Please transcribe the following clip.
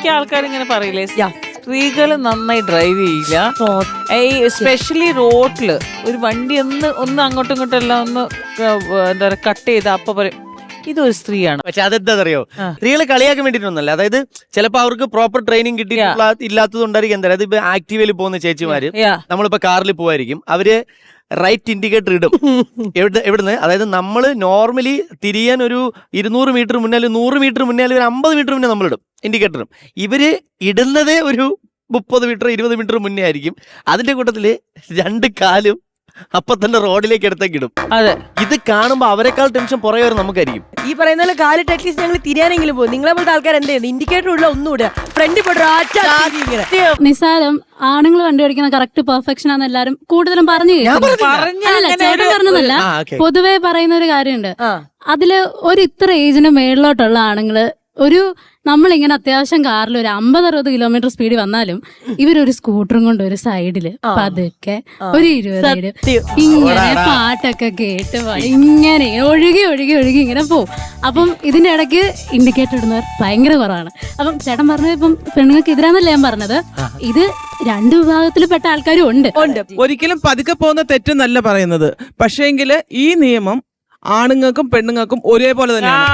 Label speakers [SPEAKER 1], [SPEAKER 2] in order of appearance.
[SPEAKER 1] മിക്ക ആൾക്കാരും ഇങ്ങനെ പറയില്ലേ. സ്ത്രീകൾ നന്നായി ഡ്രൈവ് ചെയ്യില്ല. ഈ സ്പെഷ്യലി റോട്ടിൽ ഒരു വണ്ടി ഒന്ന് ഒന്ന് അങ്ങോട്ടും ഇങ്ങോട്ടും എല്ലാം ഒന്ന് എന്താ പറയുക കട്ട് ചെയ്ത് അപ്പൊ പറയും ഇതൊരു സ്ത്രീയാണ്.
[SPEAKER 2] പക്ഷെ അതെന്താണെന്നറിയോ
[SPEAKER 1] അറിയോ
[SPEAKER 2] സ്ത്രീകളെ കളിയാക്കാൻ വേണ്ടിട്ടൊന്നല്ല അതായത് ചിലപ്പോ അവർക്ക് പ്രോപ്പർ ട്രെയിനിങ് കിട്ടിയിട്ടുള്ള ഇല്ലാത്തതുകൊണ്ടായിരിക്കും എന്താ അതായത് ഇപ്പൊ ആക്റ്റീവയിൽ പോകുന്ന ചേച്ചിമാര്. നമ്മളിപ്പോ കാറിൽ പോവായിരിക്കും. അവർ റൈറ്റ് ഇൻഡിക്കേറ്റർ ഇടും. എവിടെ എവിടുന്ന്? അതായത് നമ്മൾ നോർമലി തിരിയാൻ ഒരു ഇരുന്നൂറ് മീറ്റർ മുന്നേ അല്ലെങ്കിൽ നൂറ് മീറ്റർ മുന്നേ അല്ലെങ്കിൽ ഒരു അമ്പത് മീറ്റർ മുന്നേ നമ്മൾ ഇടും ഇൻഡിക്കേറ്ററും ഇവർ ഇടുന്നതേ ഒരു മുപ്പത് മീറ്റർ ഇരുപത് മീറ്റർ മുന്നേ ആയിരിക്കും. അതിന്റെ കൂട്ടത്തിൽ രണ്ട് കാലും അപ്പൊ തന്നെ റോഡിലേക്ക് എടുത്തേക്ക് ഇടും.
[SPEAKER 1] അതെ.
[SPEAKER 2] ഇത് കാണുമ്പോ അവരെക്കാൾ ടെൻഷൻ പുറകെ വരും നമുക്കായിരിക്കും.
[SPEAKER 3] ഈ പറയുന്ന കാലിട്ട് അറ്റ്ലീസ്റ്റ് ഞങ്ങൾ തിരിയാനെങ്കിലും പോകും. നിങ്ങളെ പോലത്തെ ആൾക്കാർ എന്ത് ചെയ്യുന്നത് ഇൻഡിക്കേറ്റർ ഉള്ള ഒന്നും ഇടുക. ഫ്രണ്ട്
[SPEAKER 4] നിസാരം ആണുങ്ങൾ വണ്ടി ഓടിക്കുന്ന കറക്റ്റ് പെർഫെക്ഷൻ ആണെന്ന് എല്ലാരും കൂടുതലും പറഞ്ഞു ചേട്ടൻ പറഞ്ഞതല്ല
[SPEAKER 2] ഓക്കെ
[SPEAKER 4] പൊതുവെ പറയുന്ന ഒരു കാര്യമുണ്ട്. അതിൽ ഒരു ഇത്ര ഏജിന് മേളിലോട്ടുള്ള ആണുങ്ങൾ ഒരു നമ്മളിങ്ങനെ അത്യാവശ്യം കാറിൽ ഒരു അമ്പത് അറുപത് കിലോമീറ്റർ സ്പീഡിൽ വന്നാലും ഇവരൊരു സ്കൂട്ടറും കൊണ്ട് ഒരു
[SPEAKER 3] സൈഡിൽ.
[SPEAKER 4] പതുക്കെ ഒരു ഇരുപത്. ഇങ്ങനെ പാട്ടൊക്കെ കേട്ട് ഇങ്ങനെ ഒഴുകി ഒഴുകി ഒഴുകി ഇങ്ങനെ പോവും. അപ്പം ഇതിന്റെ ഇടയ്ക്ക് ഇൻഡിക്കേറ്റർ ഇടുന്നവർ ഭയങ്കര കുറവാണ്. അപ്പം ചേട്ടൻ പറഞ്ഞത് ഇപ്പം പെണ്ണുങ്ങൾക്ക് എതിരാന്നല്ല ഞാൻ പറഞ്ഞത്? ഇത് രണ്ട് വിഭാഗത്തിൽ പെട്ട ആൾക്കാരും ഉണ്ട്.
[SPEAKER 3] ഉണ്ട്.
[SPEAKER 5] ഒരിക്കലും പതുക്കെ പോകുന്ന തെറ്റെന്നല്ല പറയുന്നത്. പക്ഷേങ്കിൽ ഈ നിയമം ആണുങ്ങൾക്കും പെണ്ണുങ്ങൾക്കും ഒരേപോലെ തന്നെയാണ്.